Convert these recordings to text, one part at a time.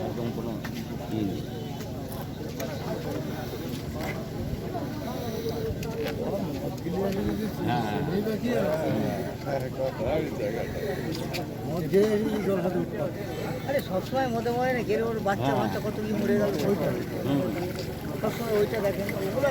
একদম কোনো ইয়ে নেই হ্যাঁ হ্যাঁ আরে সবসময় মধ্যে মরে না গেলে ওর বাচ্চা বাচ্চা কত কি মরে গেল ওইটা। সবসময় ওইটা দেখেন ওগুলো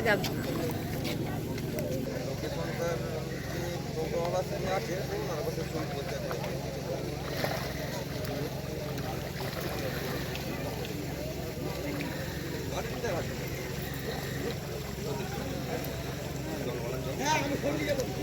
হ্যাঁ আমি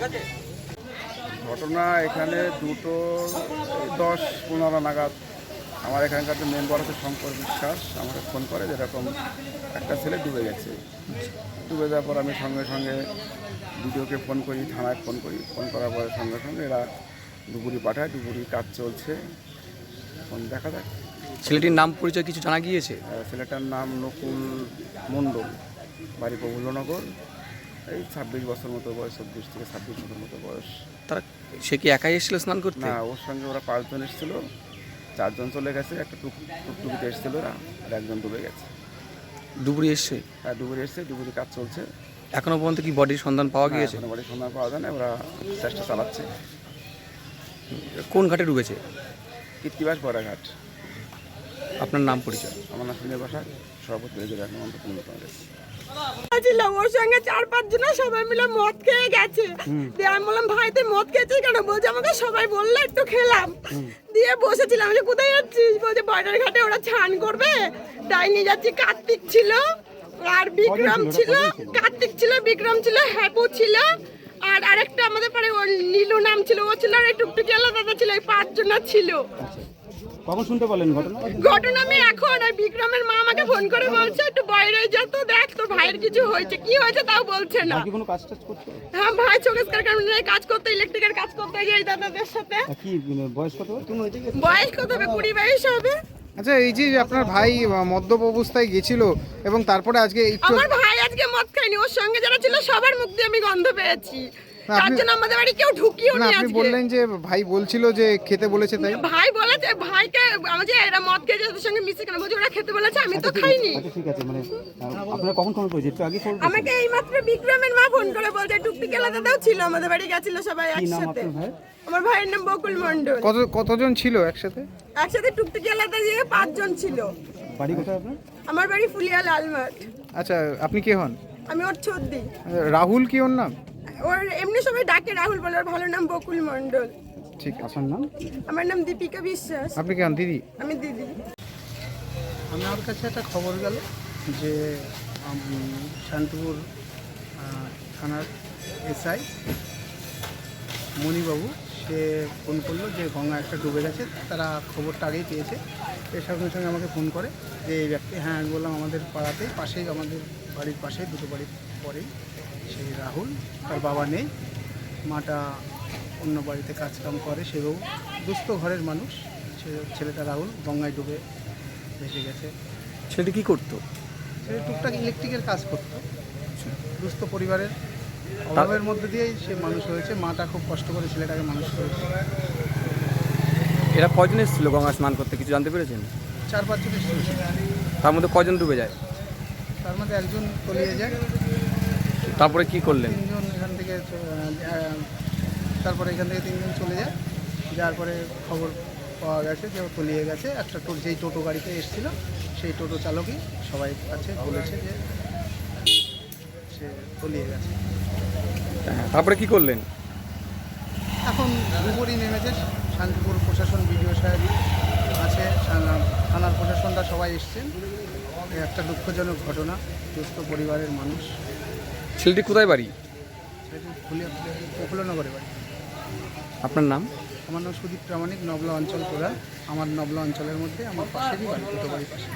দেখ ঘটনা এখানে দুটো দশ পনেরো নাগাদ। আমার এখানকার যে মেম্বার আছে শঙ্কর বিশ্বাস আমাকে ফোন করে যেরকম একটা ছেলে ডুবে গেছে। ডুবে যাওয়ার পর আমি সঙ্গে সঙ্গে ভিডিওকে ফোন করি থানায় ফোন করি। ফোন করার পরে সঙ্গে সঙ্গে এরা ডুবুরি পাঠায় ডুবুরি কাজ চলছে। ফোন দেখা যাক। ছেলেটির নাম পরিচয় কিছু জানা গিয়েছে? ছেলেটার নাম নকুল মণ্ডল বাড়ি প্রফুল্লনগর। এই ছাব্বিশ বছর মতো বয়স চব্বিশ থেকে ছাব্বিশ বছর মতো বয়স। তারা সে কি একাই এসেছিল স্নান করতে? না ওর সঙ্গে ওরা পাঁচজন এসেছিল। চারজন চলে গেছে একটা টুক টুকটুকিতে এসেছিল ওরা আর একজন ডুবে গেছে। ডুবুরি এসছে? আর ডুবুরি এসছে ডুবুরি কাজ চলছে। এখনও পর্যন্ত কি বডির সন্ধান পাওয়া গিয়েছে? এখনও বাড়ির সন্ধান পাওয়া যায় না ওরা চেষ্টা চালাচ্ছে। কোন ঘাটে ডুবেছে? কীর্তিবাস বড়াঘাট। আপনার নাম পরিচয়? আমার নাম সুনীল বাসা সভাপতি ছিল ওর সঙ্গে চার পাঁচ জন সবাই মিলে মদ খেয়ে গেছে। দিয়ে আমি বললাম ভাই তুই মদ খেয়েছিস কেন? বলছে আমাকে সবাই বলল একটু খেলাম। দিয়ে বসেছিলাম যে কোথায় যাচ্ছিস? বলছে বয়ডার ঘাটে ওরা ছান করবে। তাই নিয়ে যাচ্ছি কার্তিক ছিল আর বিক্রম ছিল কার্তিক ছিল বিক্রম ছিল হ্যাপু ছিল আর আরেকটা আমাদের পাড়ে ওর নীলু নাম ছিল ও ছিল আর এই টুকটুকি আলাদা ছিল এই পাঁচজন ছিল। কখন শুনতে পারলেন ঘটনা? ঘটনা আমি এখন আর বিক্রমের মা আমাকে ফোন করে বলছে একটু বাইরে যা তো দেখ তোর ভাইয়ের কিছু হয়েছে কি হয়েছে তাও বলছে না। কি কোনো কাজ টাজ করতো হ্যাঁ ভাই চোখের কারখানায় কাজ করতে ইলেকট্রিকের কাজ করতে যাই দাদাদের সাথে। কি মানে বয়স কত? তুমি বয়স কত হবে? কুড়ি বাইশ হবে? আচ্ছা এই যে আপনার ভাই মদ্যপ অবস্থায় গেছিল এবং তারপরে আজকে আমার ভাই আজকে মদ খায়নি ওর সঙ্গে যারা ছিল সবার মুখ দিয়ে আমি গন্ধ পেয়েছি। তার জন্য আমাদের বাড়ি কেউ ঢুকিও না আপনি বললেন যে ভাই বলছিল যে খেতে বলেছে তাই? ভাই বলেছে ভাইকে এরা মদ সঙ্গে মিশে কেন? বলছে ওরা খেতে বলেছে আমি তো খাইনি। আচ্ছা ঠিক আছে মানে আপনারা কখন একটু আগে আমাকে এইমাত্র বিক্রমের মা ফোন করে বলছে টুকটি কেলা দাদাও ছিল আমাদের বাড়ি গেছিল সবাই একসাথে। আমার ভাইয়ের নাম বকুল মন্ডল কত কতজন ছিল একসাথে? একসাথে টুকটুকি এলাকা দিয়ে পাঁচজন ছিল। বাড়ি কোথায় আপনার? আমার বাড়ি ফুলিয়া লালমাঠ। আচ্ছা আপনি কে হন? আমি ওর ছদ্দি। রাহুল কি ওর নাম? ওর এমনি সবাই ডাকে রাহুল বলে ওর ভালো নাম বকুল মন্ডল ঠিক আপনার নাম? আমার নাম দীপিকা বিশ্বাস। আপনি কে হন দিদি? আমি দিদি। আমার কাছে একটা খবর গেল যে শান্তিপুর থানার এসআই মণিবাবু সে ফোন করল যে গঙ্গা একটা ডুবে গেছে তারা খবরটা আগেই পেয়েছে। এর সঙ্গে সঙ্গে আমাকে ফোন করে যে এই ব্যক্তি হ্যাঁ আমি বললাম আমাদের পাড়াতেই পাশেই আমাদের বাড়ির পাশেই দুটো বাড়ির পরেই। সেই রাহুল তার বাবা নেই। মাটা অন্য বাড়িতে কাজকাম করে সেও দুস্থ ঘরের মানুষ। সে ছেলেটা রাহুল গঙ্গায় ডুবে ভেসে গেছে। ছেলেটি কি করতো? সে টুকটাক ইলেকট্রিকের কাজ করতো। দুস্থ পরিবারের অভাবের মধ্যে দিয়েই সে মানুষ হয়েছে। মাটা খুব কষ্ট করে ছেলেটাকে মানুষ করেছে। এরা কজন এসেছিল গঙ্গা স্নান করতে? কিছু জানতে পেরেছেন? চার পাঁচজন এসেছিল। তার মধ্যে কজন ডুবে যায়? তার মধ্যে একজন তলিয়ে যায়। তারপরে কি করলেন? তিনজন এখান থেকে তারপরে এখান থেকে তিনজন চলে যায়। যার পরে খবর পাওয়া গেছে যে ও তলিয়ে গেছে। একটা টো যেই টোটো গাড়িতে এসেছিল সেই টোটো চালকই সবাই কাছে বলেছে যে সে তলিয়ে গেছে। হ্যাঁ, তারপরে কি করলেন? এখন উপরই নেমেছে শান্তিপুর প্রশাসন বিডিও সাহেব আছে থানা- থানার প্রশাসনটা সবাই এসছেন। একটা দুঃখজনক ঘটনা দুস্থ পরিবারের মানুষ। ছেলেটি কোথায় বাড়ি? প্রফুল্লনগরে বাড়ি। আপনার নাম? আমার নাম সুদীপ প্রামাণিক নবলা অঞ্চল প্রধান আমার নবলা অঞ্চলের মধ্যে আমার পাশেরই বাড়ি দুটো বাড়ির পাশে।